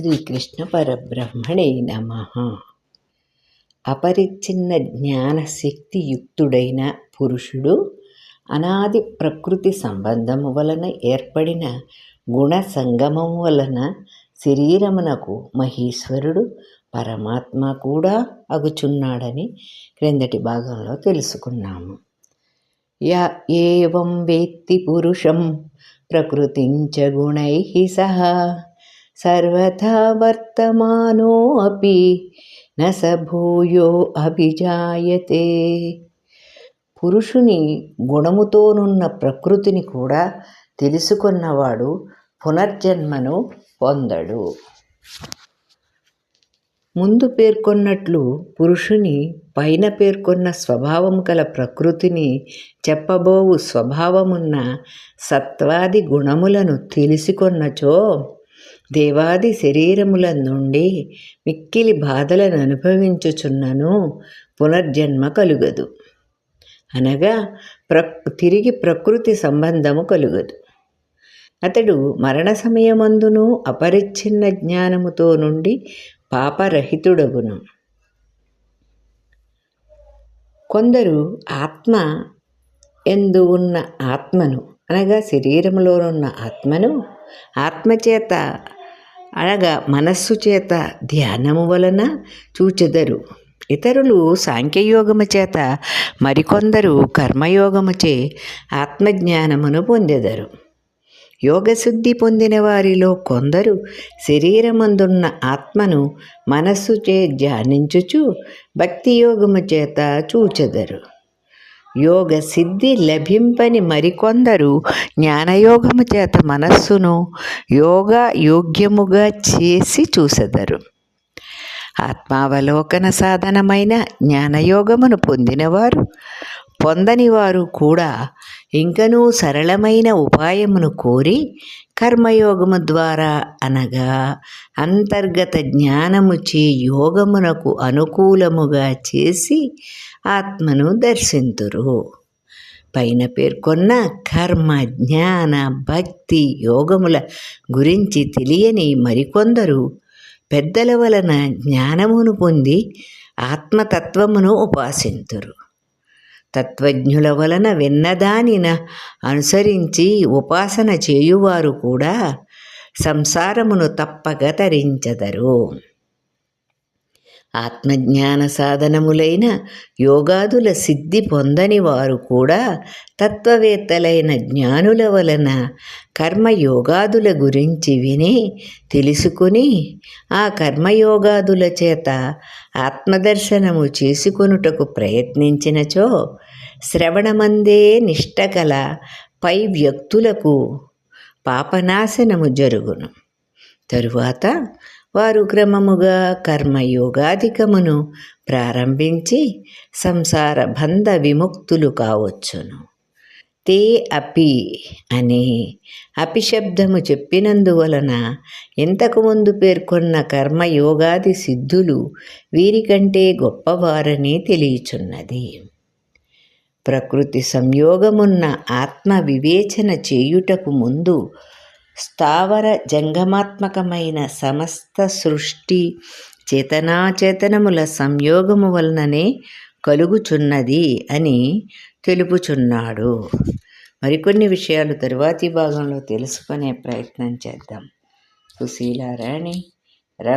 శ్రీకృష్ణ పరబ్రహ్మణే నమ. అపరిచ్ఛిన్న జ్ఞానశక్తియుక్తుడైన పురుషుడు అనాది ప్రకృతి సంబంధము వలన ఏర్పడిన గుణ సంగమము వలన శరీరమునకు మహేశ్వరుడు పరమాత్మ కూడా అగుచున్నాడని క్రిందటి భాగంలో తెలుసుకున్నాము. యా ఏవం వేత్తి పురుషం ప్రకృతించ గుణై సహా. సర్వథా వర్తమానో అపి న స భూయో అభిజాయతే పురుషుని గుణముతోనున్న ప్రకృతిని కూడా తెలుసుకున్నవాడు పునర్జన్మను పొందడు. ముందు పేర్కొన్నట్లు పురుషుని పైన పేర్కొన్న స్వభావం కల ప్రకృతిని చెప్పబోవు స్వభావమున్న సత్వాది గుణములను తెలిసికొన్నచో దేవాది శరీరముల నుండి మిక్కిలి బాధలను అనుభవించుచున్నను పునర్జన్మ కలుగదు. అనగా ప్ర తిరిగి ప్రకృతి సంబంధము కలుగదు. అతడు మరణ సమయమందును అపరిచ్ఛిన్న జ్ఞానముతో నుండి పాపరహితుడగును. కొందరు ఆత్మ ఎందు ఉన్న ఆత్మను అనగా శరీరంలోనున్న ఆత్మను ఆత్మచేత అనగా మనస్సు చేత ధ్యానము వలన చూచెదరు. ఇతరులు సాంఖ్యయోగము చేత మరికొందరు కర్మయోగముచే ఆత్మజ్ఞానమును పొందెదరు. యోగశుద్ధి పొందిన వారిలో కొందరు శరీరమందున్న ఆత్మను మనస్సుచే ధ్యానించుచు భక్తియోగము చేత చూచెదరు. యోగ సిద్ధి లభింపని మరికొందరు జ్ఞానయోగము చేత మనస్సును యోగ యోగ్యముగా చేసి చూసెదరు. ఆత్మావలోకన సాధనమైన జ్ఞానయోగమును పొందినవారు పొందనివారు కూడా ఇంకనూ సరళమైన ఉపాయమును కోరి కర్మయోగము ద్వారా అనగా అంతర్గత జ్ఞానముచే యోగమునకు అనుకూలముగా చేసి ఆత్మను దర్శింతురు. పైన పేర్కొన్న కర్మ జ్ఞాన భక్తి యోగముల గురించి తెలియని మరికొందరు పెద్దల వలన జ్ఞానమును పొంది ఆత్మతత్వమును ఉపాసింతురు. తత్వజ్ఞుల వలన విన్నదానిన అనుసరించి ఉపాసన చేయువారు కూడా సంసారమును తప్పక తరించదరు. ఆత్మజ్ఞాన సాధనములైన యోగాదుల సిద్ధి పొందని వారు కూడా తత్వవేత్తలైన జ్ఞానుల వలన కర్మయోగాదుల గురించి విని తెలుసుకుని ఆ కర్మయోగాదుల చేత ఆత్మదర్శనము చేసుకొనుటకు ప్రయత్నించినచో శ్రవణమందే నిష్టకల పై వ్యక్తులకు పాపనాశనము జరుగును. తరువాత వారు క్రమముగా కర్మయోగాధికమును ప్రారంభించి సంసార బంధ విముక్తులు కావచ్చును. తే అపి అని అపిశబ్దము చెప్పినందువలన ఇంతకుముందు పేర్కొన్న కర్మయోగాది సిద్ధులు వీరికంటే గొప్పవారని తెలియచున్నది. ప్రకృతి సంయోగమున్న ఆత్మ వివేచన చేయుటకు ముందు స్థావర జంగమాత్మకమైన సమస్త సృష్టి చేతనాచేతనముల సంయోగము వలననే కలుగుచున్నది అని తెలుపుచున్నాడు. మరికొన్ని విషయాలు తరువాతి భాగంలో తెలుసుకునే ప్రయత్నం చేద్దాం. సుశీలారాణి.